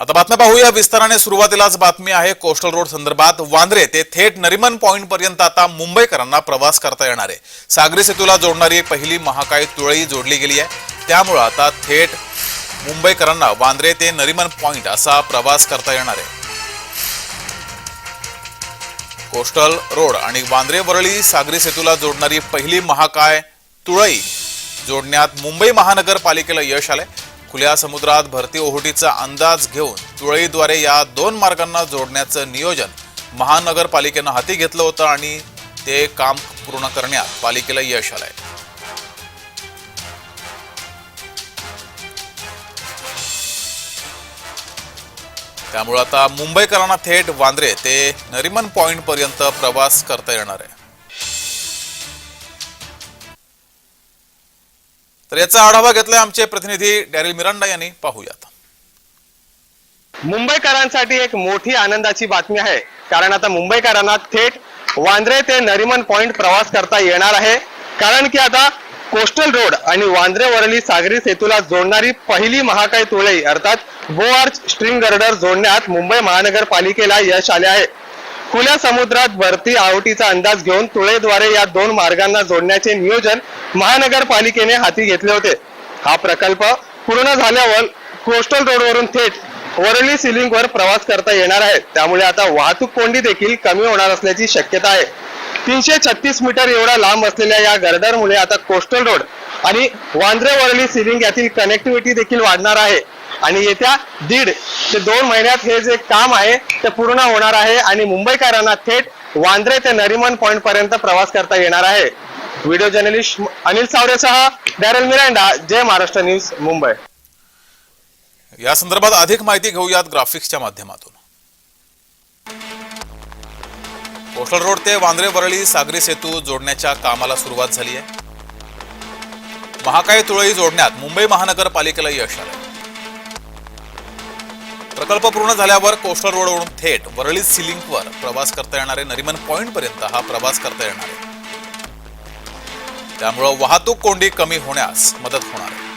आता बातम्या पाहूया. विस्ताराने सुरुवातीलाच बातमी आहे कोस्टल रोड संदर्भात. वांद्रे ते थेट नरिमन पॉईंट पर्यंत आता मुंबईकरांना प्रवास करता येणार आहे. सागरी सेतूला जोडणारी पहिली महाकाय तुळई जोडली गेली आहे. त्यामुळं आता थेट मुंबईकरांना वांद्रे ते नरिमन पॉईंट असा प्रवास करता येणार आहे. कोस्टल रोड आणि वांद्रे वरळी सागरी सेतूला जोडणारी पहिली महाकाय तुळई जोडण्यात मुंबई महानगरपालिकेला यश आलंय. खुल्या समुद्रात भरती ओहोटीचा अंदाज घेऊन तुळईद्वारे या दोन मार्गांना जोडण्याचं नियोजन महानगरपालिकेनं हाती घेतलं होतं आणि ते काम पूर्ण करण्यात पालिकेला यश आलंय. त्यामुळे आता मुंबईकरांना थेट वांद्रे ते नरिमन पॉइंट पर्यंत प्रवास करता येणार आहे. तर याचा आढावा घेतलाय आमचे प्रतिनिधी डॅरिल मिरांडा यांनी. पाहूयात. मुंबईकरांसाठी एक मोठी आनंदाची बातमी आहे. कारण आता मुंबईकरांना थेट वांद्रे ते नरिमन पॉइंट प्रवास करता येणार आहे. कारण की आता कोस्टल रोड आणि वांद्रे वरली सागरी सेतूला जोडणारी पहिली महाकाय तुळई अर्थात बोआर्च स्ट्रिंग गर्डर जोडण्यात मुंबई महानगरपालिकेला यश आले आहे. खुल्या समुद्रात भरती आवटीचा अंदाज घेऊन तुळेद्वारे या दोन मार्गांना जोडण्याचे नियोजन महानगरपालिकेने हाती घेतले होते. हा प्रकल्प पूर्ण झाल्यावर कोस्टल रोडवरून थेट वरळी सिलिंग वर प्रवास करता येणार आहे. त्यामुळे आता वाहतूक कोंडी देखील कमी होणार असल्याची शक्यता आहे. तीनशे छत्तीस मीटर एवढा लांब असलेल्या या गर्डरमुळे आता कोस्टल रोड आणि वांद्रे वरळी सिलिंग यातील कनेक्टिव्हिटी देखील वाढणार आहे. आणि येत्या दीड ते दोन महिन्यात हे जे काम आहे ते पूर्ण होणार आहे आणि मुंबईकरांना थेट वांद्रे ते नरिमन पॉइंट पर्यंत प्रवास करता येणार आहे. व्हिडिओ जर्नलिस्ट अनिल सावरेसह डॅरल मिरांडा जय महाराष्ट्र न्यूज मुंबई. या संदर्भात अधिक माहिती घेऊयात ग्राफिक्सच्या माध्यमातून. कोस्टल रोड ते वांद्रे वरळी सागरी सेतू जोडण्याच्या कामाला सुरुवात झाली आहे. महाकाय तुळई जोडण्यात मुंबई महानगरपालिकेला यश आलं प्रकल्प पूर्ण झाल्यावर कोस्टल रोडवरून थेट वरळी सिलिंकवर प्रवास करता येणारे नरिमन पॉइंट पर्यंत हा प्रवास करता येणार आहे. त्यामुळं वाहतूक कोंडी कमी होण्यास मदत होणार आहे.